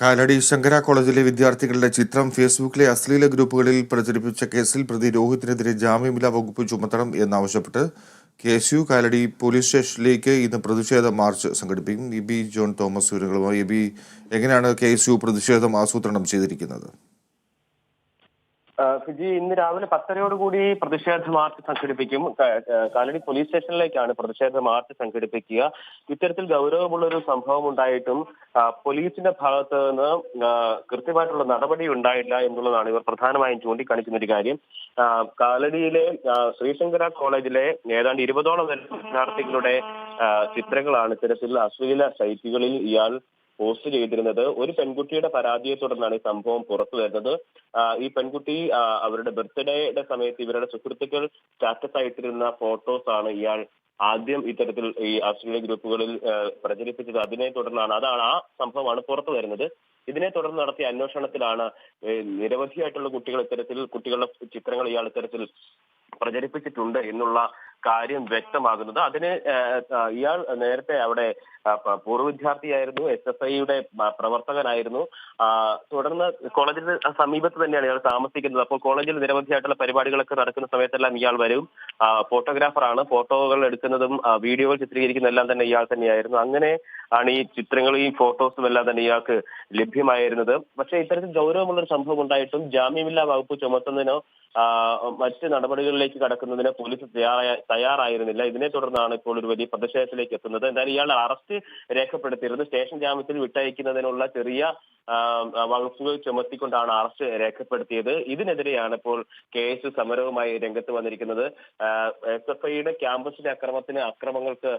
കാലടി ശങ്കര കോളേജിലെ വിദ്യാർത്ഥികളുടെ ചിത്രം ഫേസ്ബുക്കിലെ അശ്ലീല ഗ്രൂപ്പുകളിൽ പ്രചരിപ്പിച്ച കേസിൽ പ്രതി രോഹിത്തിനെതിരെ ജാമ്യമില്ലാ വകുപ്പ് ചുമത്തണം എന്നാവശ്യപ്പെട്ട് K S U Kalady police സ്റ്റേഷനിലേക്ക് ഇന്ന് പ്രതിഷേധ മാർച്ച് സംഘടിപ്പിക്കും. ഇ ബി ജോൺ തോമസ് വിവരങ്ങളുമായി. ഇ ബി എങ്ങനെയാണ് കെ എസ് യു പ്രതിഷേധം ആസൂത്രണം ചെയ്തിരിക്കുന്നത്? ഫിജി ഇന്ന് രാവിലെ പത്തരയോടുകൂടി പ്രതിഷേധ മാർച്ച് സംഘടിപ്പിക്കും. കാലടി പോലീസ് സ്റ്റേഷനിലേക്കാണ് പ്രതിഷേധ മാർച്ച് സംഘടിപ്പിക്കുക. ഇത്തരത്തിൽ ഗൗരവമുള്ള ഒരു സംഭവം ഉണ്ടായിട്ടും പോലീസിന്റെ ഭാഗത്ത് നിന്ന് കൃത്യമായിട്ടുള്ള നടപടി ഉണ്ടായില്ല എന്നുള്ളതാണ് ഇവർ പ്രധാനമായും ചൂണ്ടിക്കാണിക്കുന്ന ഒരു കാര്യം കാലടിയിലെ ശ്രീശങ്കര കോളേജിലെ ഏതാണ്ട് ഇരുപതോളം വിദ്യാർത്ഥികളുടെ ചിത്രങ്ങളാണ് ഇത്തരത്തിൽ അശ്ലീല സൈറ്റുകളിൽ ഇയാൾ പോസ്റ്റ് ചെയ്തിരുന്നത്. ഒരു പെൺകുട്ടിയുടെ പരാതിയെ തുടർന്നാണ് ഈ സംഭവം പുറത്തു വരുന്നത്. ഈ പെൺകുട്ടി അവരുടെ ബർത്ത്ഡേയുടെ സമയത്ത് ഇവരുടെ സുഹൃത്തുക്കൾ സ്റ്റാറ്റസ് ആയിട്ടിരുന്ന ഫോട്ടോസ് ആണ് ഇയാൾ ആദ്യം ഇത്തരത്തിൽ ഈ അശ്ലീല ഗ്രൂപ്പുകളിൽ പ്രചരിപ്പിച്ചത്. അതിനെ തുടർന്നാണ് അതാണ് ആ സംഭവമാണ് പുറത്തു വരുന്നത്. ഇതിനെ തുടർന്ന് നടത്തിയ അന്വേഷണത്തിലാണ് നിരവധിയായിട്ടുള്ള കുട്ടികൾ ഇത്തരത്തിൽ കുട്ടികളുടെ ചിത്രങ്ങൾ ഇയാൾ ഇത്തരത്തിൽ പ്രചരിപ്പിച്ചിട്ടുണ്ട് എന്നുള്ള കാര്യം വ്യക്തമാകുന്നത്. അതിന് ഇയാൾ നേരത്തെ അവിടെ പൂർവ വിദ്യാർത്ഥിയായിരുന്നു എസ് എഫ് ഐയുടെ പ്രവർത്തകനായിരുന്നു. തുടർന്ന് കോളേജിന് സമീപത്ത് തന്നെയാണ് ഇയാൾ താമസിക്കുന്നത്. അപ്പോൾ കോളേജിൽ നിരവധിയായിട്ടുള്ള പരിപാടികളൊക്കെ നടക്കുന്ന സമയത്തെല്ലാം ഇയാൾ വരും. ഫോട്ടോഗ്രാഫറാണ്. ഫോട്ടോകൾ എടുക്കുന്നതും വീഡിയോകൾ ചിത്രീകരിക്കുന്നതും എല്ലാം തന്നെ ഇയാൾ തന്നെയായിരുന്നു. അങ്ങനെ ആണ് ഈ ചിത്രങ്ങളും ഈ ഫോട്ടോസും എല്ലാം തന്നെ ഇയാൾക്ക് ലഭ്യമായിരുന്നത്. പക്ഷേ ഇത്തരത്തിൽ ഗൗരവമുള്ള ഒരു സംഭവം ഉണ്ടായിട്ടും ജാമ്യമില്ലാ വകുപ്പ് ചുമത്തുന്നതിനോ മറ്റ് നടപടികളിലേക്ക് കടക്കുന്നതിന് പോലീസ് തയ്യാറായ തയ്യാറായിരുന്നില്ല. ഇതിനെ തുടർന്നാണ് ഇപ്പോൾ ഒരു വലിയ പ്രതിഷേധത്തിലേക്ക് എത്തുന്നത്. എന്തായാലും ഇയാൾ അറസ്റ്റ് രേഖപ്പെടുത്തിയിരുന്നു. സ്റ്റേഷൻ ജാമ്യത്തിൽ വിട്ടയക്കുന്നതിനുള്ള ചെറിയ വകുപ്പുകൾ ചുമത്തിക്കൊണ്ടാണ് അറസ്റ്റ് രേഖപ്പെടുത്തിയത്. ഇതിനെതിരെയാണ് ഇപ്പോൾ കേസ് സമരവുമായി രംഗത്ത് വന്നിരിക്കുന്നത്. എസ് എഫ് ഐയുടെ ക്യാമ്പസിലെ അക്രമത്തിന് അക്രമങ്ങൾക്ക്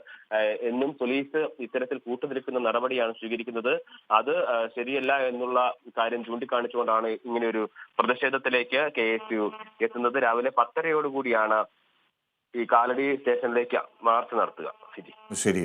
എന്നും പോലീസ് ഇത്തരത്തിൽ കൂട്ടുനിൽക്കുന്ന നടപടിയാണ് സ്വീകരിക്കുന്നത്. അത് ശരിയല്ല എന്നുള്ള കാര്യം ചൂണ്ടിക്കാണിച്ചുകൊണ്ടാണ് ഇങ്ങനെ ഒരു പ്രതിഷേധത്തിലേക്ക് കെ എസ് യു എത്തുന്നത്. രാവിലെ പത്തരയോടുകൂടിയാണ് ഈ കാലടി സ്റ്റേഷനിലേക്ക് മാർച്ച് നടത്തുക. ശരി. ശരി